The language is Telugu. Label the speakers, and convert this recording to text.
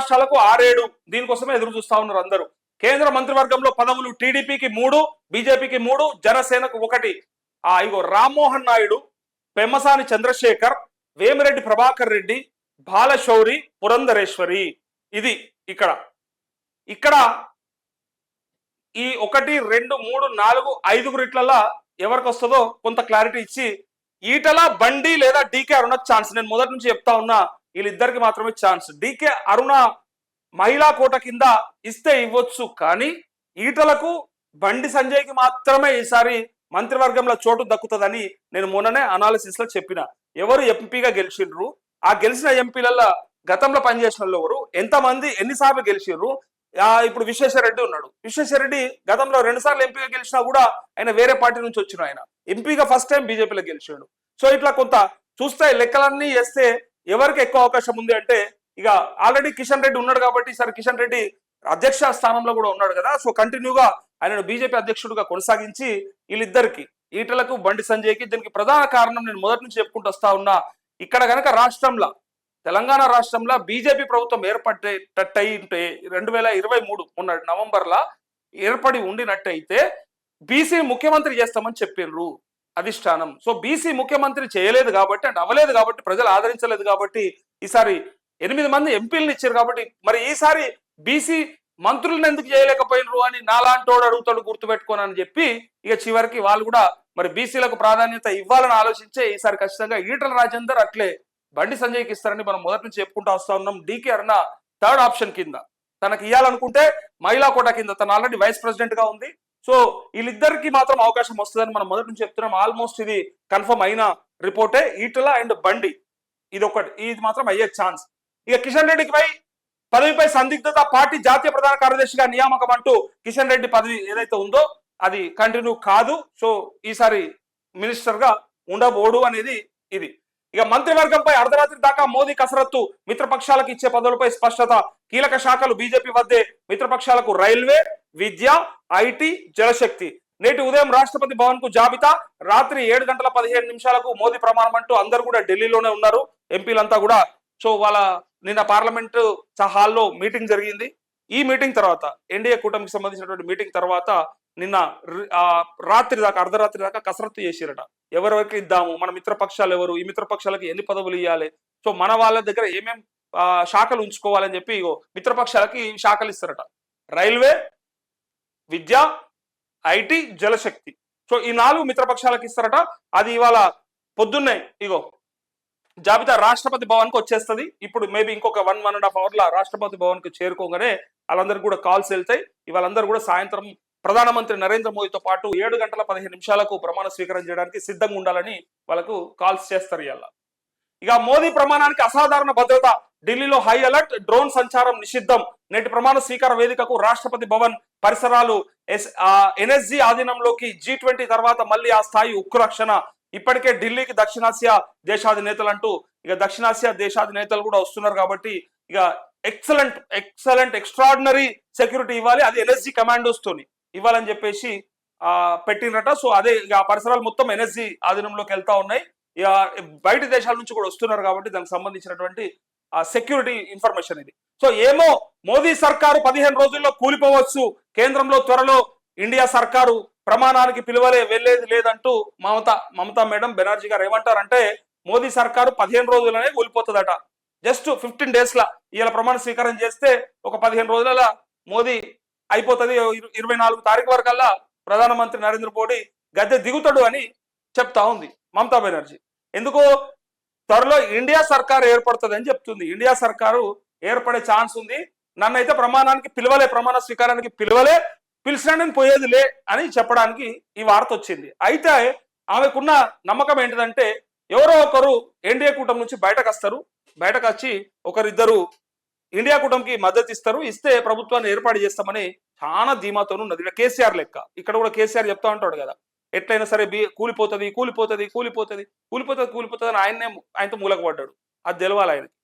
Speaker 1: రాష్ట్రాలకు ఆరేడు. దీనికోసమే ఎదురు చూస్తా ఉన్నారు అందరూ. కేంద్ర మంత్రివర్గంలో పదవులు టీడీపీకి మూడు బీజేపీకి మూడు జనసేనకు ఒకటి. ఆ ఇగో రామ్మోహన్ నాయుడు పెమ్మసాని చంద్రశేఖర్ వేమిరెడ్డి ప్రభాకర్ రెడ్డి బాలశౌరి పురంధరేశ్వరి. ఇది ఇక్కడ. ఇక్కడ ఈ ఒకటి రెండు మూడు నాలుగు ఐదుగురిట్లలా ఎవరికి వస్తుందో కొంత క్లారిటీ ఇచ్చి ఈటల బండి లేదా డీకే అరుణ ఛాన్స్. నేను మొదటి నుంచి చెప్తా ఉన్నా. వీళ్ళిద్దరికి మాత్రమే ఛాన్స్ డీకే అరుణ మహిళా కోట కింద ఇస్తే ఇవ్వచ్చు కానీ ఈటలకు బండి సంజయ్కి మాత్రమే ఈసారి మంత్రివర్గంలో చోటు దక్కుతుందని నేను మొన్ననే అనాలిసిస్లో చెప్పిన. ఎవరు ఎంపీగా గెలిచిండ్రు? ఆ గెలిచిన ఎంపీలలో గతంలో పనిచేసిన వాళ్ళు ఎవరు? ఎంతమంది ఎన్నిసార్లు గెలిచిండ్రు? ఆ, ఇప్పుడు విశ్వేశ్వరరెడ్డి ఉన్నాడు. విశ్వేశ్వరరెడ్డి గతంలో రెండు సార్లు ఎంపీగా గెలిచినా కూడా ఆయన వేరే పార్టీ నుంచి వచ్చిన ఆయన. ఎంపీగా ఫస్ట్ టైం బీజేపీలో గెలిచాడు. సో ఇట్లా కొంత చూస్తే లెక్కలన్నీ వేస్తే ఎవరికి ఎక్కువ అవకాశం ఉంది అంటే ఇక ఆల్రెడీ కిషన్ రెడ్డి ఉన్నాడు కాబట్టి సార్ కిషన్ రెడ్డి అధ్యక్ష స్థానంలో కూడా ఉన్నాడు కదా. సో కంటిన్యూగా ఆయనను బీజేపీ అధ్యక్షుడిగా కొనసాగించి వీళ్ళిద్దరికి ఈటలకు బండి సంజయ్కి దీనికి ప్రధాన కారణం నేను మొదటి నుంచి చెప్పుకుంటూ వస్తా ఉన్నా ఇక్కడ గనక రాష్ట్రంలో తెలంగాణ రాష్ట్రంలో బీజేపీ ప్రభుత్వం ఏర్పడేటట్టయి రెండు వేల ఇరవై మూడు మొన్న నవంబర్లో ఏర్పడి ఉండినట్టయితే బీసీ ముఖ్యమంత్రి చేస్తామని చెప్పిండ్రు అధిష్టానం. సో బీసీ ముఖ్యమంత్రి చేయలేదు కాబట్టి అంటే అవ్వలేదు కాబట్టి ప్రజలు ఆదరించలేదు కాబట్టి ఈసారి ఎనిమిది మంది ఎంపీలను ఇచ్చారు కాబట్టి మరి ఈసారి బీసీ మంత్రులను ఎందుకు చేయలేకపోయినరు అని నాలాంటోడు అడుగుతాడు గుర్తుపెట్టుకోను అని చెప్పి ఇక చివరికి వాళ్ళు కూడా మరి బీసీలకు ప్రాధాన్యత ఇవ్వాలని ఆలోచించే ఈసారి ఖచ్చితంగా ఈటల రాజేందర్ అట్లే బండి సంజయ్కి ఇస్తారని మనం మొదటి నుంచి చెప్పుకుంటూ వస్తా ఉన్నాం. డీకే అరుణ థర్డ్ ఆప్షన్ కింద. తనకి ఇవ్వాలనుకుంటే మహిళా కోట కింద. తను ఆల్రెడీ వైస్ ప్రెసిడెంట్గా ఉంది. సో వీళ్ళిద్దరికి మాత్రం అవకాశం వస్తుందని మనం మొదటి నుంచి చెప్తున్నాం. ఆల్మోస్ట్ ఇది కన్ఫర్మ్ అయిన రిపోర్టే ఈటల అండ్ బండి. ఇది ఒకటి ఇది మాత్రం అయ్యే ఛాన్స్ ఇక కిషన్ రెడ్డికి పై పదవిపై సందిగ్ధత పార్టీ జాతీయ ప్రధాన కార్యదర్శిగా నియామకం అంటూ కిషన్ రెడ్డి పదవి ఏదైతే ఉందో అది కంటిన్యూ కాదు. సో ఈసారి మినిస్టర్గా ఉండబోడు అనేది ఇది. ఇక మంత్రివర్గంపై అర్ధరాత్రి దాకా మోదీ కసరత్తు మిత్రపక్షాలకు ఇచ్చే పదవులపై స్పష్టత. కీలక శాఖలు బీజేపీ వద్దే మిత్రపక్షాలకు రైల్వే. విద్య ఐటీ జలశక్తి. నేటి ఉదయం రాష్ట్రపతి భవన్కు జాబితా. రాత్రి ఏడు గంటల పదిహేడు నిమిషాలకు మోదీ ప్రమాణం అంటూ అందరు కూడా ఢిల్లీలోనే ఉన్నారు. ఎంపీలంతా కూడా సో వాళ్ళ నిన్న పార్లమెంటు హాల్లో మీటింగ్ జరిగింది. ఈ మీటింగ్ తర్వాత ఎన్డీఏ కూటమికి సంబంధించినటువంటి మీటింగ్ తర్వాత నిన్న ఆ రాత్రి దాకా అర్ధరాత్రి దాకా కసరత్తు చేసిరట. ఎవరెవరికి ఇద్దాము? మన మిత్రపక్షాలు ఎవరు? ఈ మిత్రపక్షాలకు ఎన్ని పదవులు ఇవ్వాలి సో మన వాళ్ళ దగ్గర ఏమేం శాఖలు ఉంచుకోవాలని చెప్పి మిత్రపక్షాలకి శాఖలు ఇస్తారట. రైల్వే విద్య ఐటీ జలశక్తి. సో ఈ నాలుగు మిత్రపక్షాలకు ఇస్తారట. అది ఇవాళ పొద్దున్నే ఇగో జాబితా రాష్ట్రపతి భవన్కి వచ్చేస్తుంది. ఇప్పుడు మేబీ ఇంకొక వన్ వన్ అండ్ హాఫ్ అవర్లో రాష్ట్రపతి భవన్కి చేరుకోగానే వాళ్ళందరికీ కూడా కాల్స్ వెళ్తాయి. ఇవాళందరూ కూడా సాయంత్రం ప్రధానమంత్రి నరేంద్ర మోదీతో పాటు ఏడు గంటల పదిహేను నిమిషాలకు ప్రమాణ స్వీకారం చేయడానికి సిద్ధంగా ఉండాలని వాళ్ళకు కాల్స్ చేస్తారు ఇలా ఇక మోదీ ప్రమాణానికి అసాధారణ భద్రత ఢిల్లీలో హై అలర్ట్ డ్రోన్ సంచారం నిషిద్ధం. నేటి ప్రమాణ స్వీకార వేదికకు రాష్ట్రపతి భవన్ పరిసరాలు. ఎస్ ఎన్ఎస్జి ఆధీనంలోకి జీ ట్వంటీ తర్వాత మళ్ళీ ఆ స్థాయి ఉక్కు రక్షణ ఇప్పటికే ఢిల్లీకి దక్షిణాసియా దేశాధినేతలు అంటూ ఇక దక్షిణాసియా దేశాధినేతలు కూడా వస్తున్నారు కాబట్టి ఇక ఎక్సలెంట్ ఎక్సలెంట్ ఎక్స్ట్రాడినరీ సెక్యూరిటీ ఇవ్వాలి. అది ఎన్ఎస్జి కమాండోస్తోని ఇవ్వాలని చెప్పేసి ఆ పెట్టినట సో అదే ఇక ఆ పరిసరాలు మొత్తం ఎన్ఎస్జి ఆధీనంలోకి వెళ్తా ఉన్నాయి. ఇక బయట దేశాల నుంచి కూడా వస్తున్నారు కాబట్టి దానికి సంబంధించినటువంటి సెక్యూరిటీ ఇన్ఫర్మేషన్ ఇది. సో ఏమో మోదీ సర్కారు పదిహేను రోజుల్లో కూలిపోవచ్చు. కేంద్రంలో త్వరలో ఇండియా సర్కారు ప్రమాణానికి పిలువలే వెళ్ళేది లేదంటూ మమత మమతా మేడం బెనర్జీ గారు ఏమంటారంటే మోదీ సర్కారు పదిహేను రోజులనే కూలిపోతుందట. జస్ట్ ఫిఫ్టీన్ డేస్లా ఇలా ప్రమాణ స్వీకారం చేస్తే ఒక పదిహేను రోజుల మోదీ అయిపోతుంది. ఇరవై నాలుగు తారీఖు వరకల్లా ప్రధానమంత్రి నరేంద్ర మోడీ గద్దె దిగుతాడు అని చెప్తా ఉంది మమతా బెనర్జీ. ఎందుకో త్వరలో ఇండియా సర్కారు ఏర్పడుతుంది అని చెప్తుంది. ఇండియా సర్కారు ఏర్పడే ఛాన్స్ ఉంది. నన్నైతే ప్రమాణానికి పిలవలే ప్రమాణ స్వీకారానికి పిలవలే పిలిచినా నేను పోయేదిలే అని చెప్పడానికి ఈ వార్త వచ్చింది. అయితే ఆమెకున్న నమ్మకం ఏంటిదంటే ఎవరో ఒకరు ఎన్డీఏ కూటమి నుంచి బయటకు వస్తారు బయటకు వచ్చి ఒకరిద్దరు ఇండియా కూటమికి మద్దతు ఇస్తారు. ఇస్తే ప్రభుత్వాన్ని ఏర్పాటు చేస్తామని చాలా ధీమాతోనే ఉన్నది. ఇక్కడ కేసీఆర్ లెక్క. ఇక్కడ కూడా కేసీఆర్ చెప్తా ఉంటాడు కదా. ఎట్లయినా సరే బీ కూలిపోతుంది కూలిపోతుంది కూలిపోతుంది కూలిపోతుంది కూలిపోతుంది అని ఆయన్నే ఆయనతో మూలకపడ్డాడు అది తెలవాలి ఆయనకి.